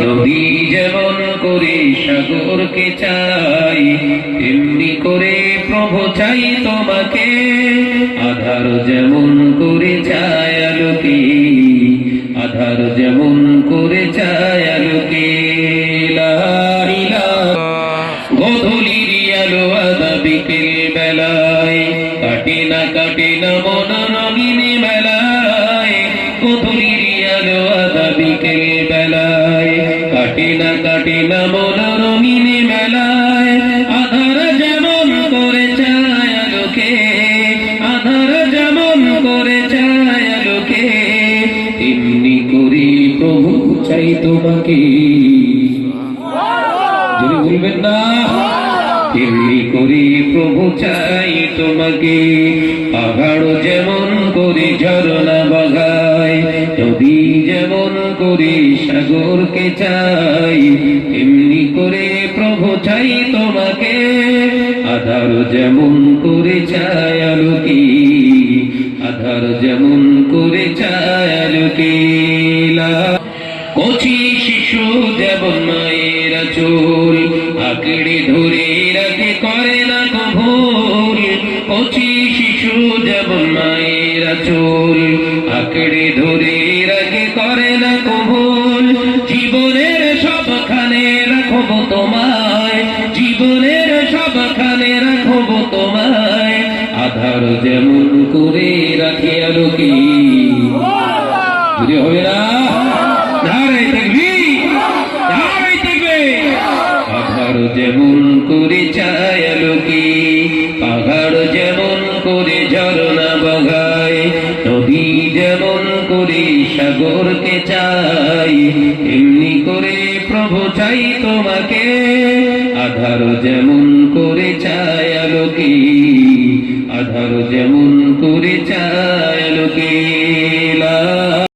নদী যেমন করে সাগরকে চাই করে প্রভু চাই তোমাকে। আধার যেমন করে চায় আলোকে, আধার যেমন করে চায় আলোকে। বেলায়, কাটে না, কাটে আলো আদা বিকেল বেলায় কাটে না কাটে না রঙিন আধার যেমন করে চায় আলোকে, আধার যেমন করে চায় আলোকে, তেমনি করে প্রভু চাই তোমাকে। যদি বলবেন না, তেমনি করে প্রভু চাই তোমাকে। পাহাড় যেমন যেমন করে সাগরকে চাই, তেমনি করে প্রভু চাই তোমাকে। আধার যেমন করে চায় আলোকে, আধার যেমন করে চায় আলোকে। লা কচি শিশু যেমন মায়ের চুল আঁকড়ে ধরে রাখে করে না ভুল কচি শিশু যেমন মায়ের চুল আঁকড়ে ধরে রাখব তোমায়। আধার যেমন করে রাখে আলোকে। যদি হবে না যেমন করে চায় পাহাড় যেমন করে ঝরনা বগায়, নদী যেমন করে সাগরকে চাই এমনি করে প্রভু চাই তোমাকে। আধার যেমন করে চায় আধার যেমন করে চা